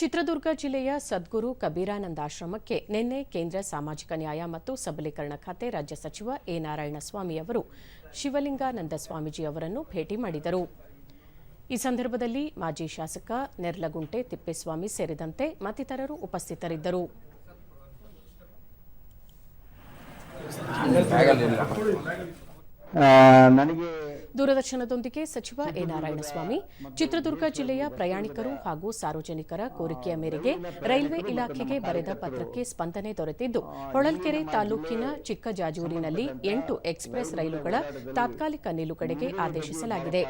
ಚಿತ್ರದುರ್ಗ ಜಿಲ್ಲೆಯ ಸದ್ಗುರು ಕಬೀರಾನಂದಾಶ್ರಮಕ್ಕೆ ನಿನ್ನೆ ಕೇಂದ್ರ ಸಾಮಾಜಿಕ ನ್ಯಾಯ ಮತ್ತು ಸಬಲೀಕರಣ ಖಾತೆ ರಾಜ್ಯ ಸಚಿವ ಎ ನಾರಾಯಣಸ್ವಾಮಿ ಅವರು ಶಿವಲಿಂಗಾನಂದ ಸ್ವಾಮೀಜಿ ಅವರನ್ನು ಭೇಟಿ ಮಾಡಿದರು. ಈ ಸಂದರ್ಭದಲ್ಲಿ ಮಾಜಿ ಶಾಸಕ ನೆರ್ಲಗುಂಟೆ ತಿಪ್ಪೇಸ್ವಾಮಿ ಸೇರಿದಂತೆ ಮತ್ತಿತರರು ಉಪಸ್ಥಿತರಿದ್ದರು. ನನಗೆ ದೂರದರ್ಶನದೊಂದಿಗೆ ಸಚಿವ ಎ ನಾರಾಯಣಸ್ವಾಮಿ ಚಿತ್ರದುರ್ಗ ಜಿಲ್ಲೆಯ ಪ್ರಯಾಣಿಕರು ಹಾಗೂ ಸಾರ್ವಜನಿಕರ ಕೋರಿಕೆಯ ಮೇರೆಗೆ ರೈಲ್ವೆ ಇಲಾಖೆಗೆ ಬರೆದ ಪತ್ರಕ್ಕೆ ಸ್ಪಂದನೆ ದೊರೆತಿದ್ದು, ಹೊಳಲ್ಕೆರೆ ತಾಲೂಕಿನ ಚಿಕ್ಕಜಾಜೂರಿನಲ್ಲಿ ಎಂಟು ಎಕ್ಸ್ಪ್ರೆಸ್ ರೈಲುಗಳ ತಾತ್ಕಾಲಿಕ ನಿಲುಗಡೆಗೆ ಆದೇಶಿಸಲಾಗಿದೆ.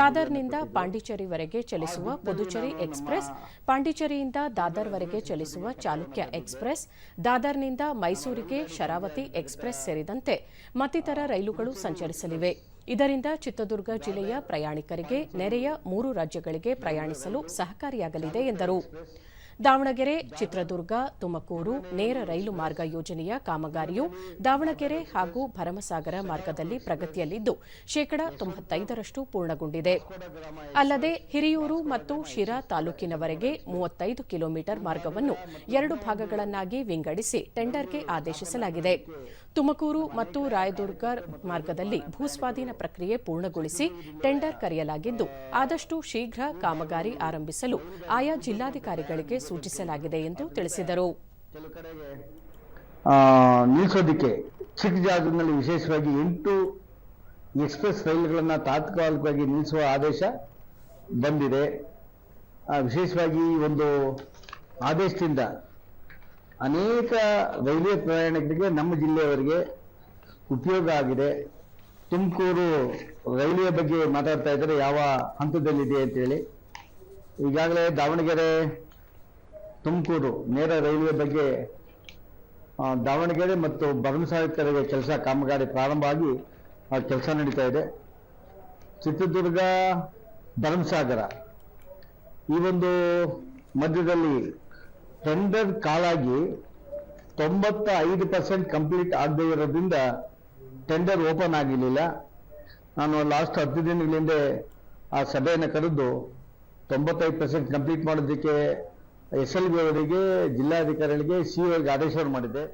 ದಾದರ್ನಿಂದ ಪಾಂಡಿಚೇರಿವರೆಗೆ ಚಲಿಸುವ ಪುದುಚೇರಿ ಎಕ್ಸ್ಪ್ರೆಸ್, ಪಾಂಡಿಚೇರಿಯಿಂದ ದಾದರ್ವರೆಗೆ ಚಲಿಸುವ ಚಾಲುಕ್ಯ ಎಕ್ಸ್ಪ್ರೆಸ್, ದಾದರ್ನಿಂದ ಮೈಸೂರಿಗೆ ಶರಾವತಿ ಎಕ್ಸ್ಪ್ರೆಸ್ ಸೇರಿದಂತೆ ಮತ್ತಿತರ ರೈಲುಗಳು ಸಂಚರಿಸಲಿವೆ. ಇದರಿಂದ ಚಿತ್ರದುರ್ಗ ಜಿಲ್ಲೆಯ ಪ್ರಯಾಣಿಕರಿಗೆ ನೆರೆಯ ಮೂರು ರಾಜ್ಯಗಳಿಗೆ ಪ್ರಯಾಣಿಸಲು ಸಹಕಾರಿಯಾಗಲಿದೆ ಎಂದರು. ದಾವಣಗೆರೆ, ಚಿತ್ರದುರ್ಗ, ತುಮಕೂರು ನೇರ ರೈಲು ಮಾರ್ಗ ಯೋಜನೆಯ ಕಾಮಗಾರಿಯು ದಾವಣಗೆರೆ ಹಾಗೂ ಭರಮಸಾಗರ ಮಾರ್ಗದಲ್ಲಿ ಪ್ರಗತಿಯಲ್ಲಿದ್ದು, ಶೇಕಡಾ ತೊಂಬತ್ತೈದರಷ್ಟು ಪೂರ್ಣಗೊಂಡಿದೆ. ಅಲ್ಲದೆ ಹಿರಿಯೂರು ಮತ್ತು ಶಿರಾ ತಾಲೂಕಿನವರೆಗೆ ಮೂವತ್ತೈದು ಕಿಲೋಮೀಟರ್ ಮಾರ್ಗವನ್ನು ಎರಡು ಭಾಗಗಳನ್ನಾಗಿ ವಿಂಗಡಿಸಿ ಟೆಂಡರ್ಗೆ ಆದೇಶಿಸಲಾಗಿದೆ. ತುಮಕೂರು ಮತ್ತು ರಾಯದುರ್ಗ ಮಾರ್ಗದಲ್ಲಿ ಭೂಸ್ವಾಧೀನ ಪ್ರಕ್ರಿಯೆ ಪೂರ್ಣಗೊಳಿಸಿ ಟೆಂಡರ್ ಕರೆಯಲಾಗಿದ್ದು, ಆದಷ್ಟು ಶೀಘ್ರ ಕಾಮಗಾರಿ ಆರಂಭಿಸಲು ಆಯಾ ಜಿಲ್ಲಾಧಿಕಾರಿಗಳಿಗೆ ಸೂಚಿಸಲಾಗಿದೆ ಎಂದು ತಿಳಿಸಿದರು. ನಿಲ್ಲಿಸೋದಕ್ಕೆ ಚಿಕ್ಕ ಜಾಗದಲ್ಲಿ ವಿಶೇಷವಾಗಿ ಎಂಟು ಎಕ್ಸ್ಪ್ರೆಸ್ ರೈಲುಗಳನ್ನು ತಾತ್ಕಾಲಿಕವಾಗಿ ನಿಲ್ಲಿಸುವ ಆದೇಶ ಬಂದಿದೆ. ವಿಶೇಷವಾಗಿ ಒಂದು ಆದೇಶದಿಂದ ಅನೇಕ ರೈಲ್ವೆ ಪ್ರಯಾಣಿಕರಿಗೆ ನಮ್ಮ ಜಿಲ್ಲೆಯವರಿಗೆ ಉಪಯೋಗ ಆಗಿದೆ. ತುಮಕೂರು ರೈಲ್ವೆ ಬಗ್ಗೆ ಮಾತಾಡ್ತಾ ಇದ್ದಾರೆ. ಯಾವ ಹಂತದಲ್ಲಿದೆ ಅಂತೇಳಿ. ಈಗಾಗಲೇ ದಾವಣಗೆರೆ ತುಮಕೂರು ನೇರ ರೈಲ್ವೆ ಬಗ್ಗೆ ದಾವಣಗೆರೆ ಮತ್ತು ಭರಮಸಾಗರಕ್ಕೆ ಕೆಲಸ ಕಾಮಗಾರಿ ಪ್ರಾರಂಭ ಆಗಿ, ಆ, ಕೆಲಸ ನಡೀತಾ ಇದೆ. ಚಿತ್ರದುರ್ಗ ಭರಮಸಾಗರ ಈ ಒಂದು ಮಧ್ಯದಲ್ಲಿ ಟೆಂಡರ್ ಕಾಲಾಗಿ ತೊಂಬತ್ತ ಐದು ಪರ್ಸೆಂಟ್ ಕಂಪ್ಲೀಟ್ ಆಗದೇ ಇರೋದ್ರಿಂದ ಟೆಂಡರ್ ಓಪನ್ ಆಗಿರಲಿಲ್ಲ. ನಾನು ಲಾಸ್ಟ್ ಹತ್ತು ದಿನಗಳಿಂದ ಆ ಸಭೆಯನ್ನು ಕರೆದು ತೊಂಬತ್ತೈದು ಪರ್ಸೆಂಟ್ ಕಂಪ್ಲೀಟ್ ಮಾಡೋದಕ್ಕೆ ಎಸ್ ಎಲ್ ಬಿ ಅವರಿಗೆ ಜಿಲ್ಲಾಧಿಕಾರಿಗಳಿಗೆ ಸಿ ಅವರಿಗೆ ಆದೇಶ ಮಾಡಿದ್ದೆ.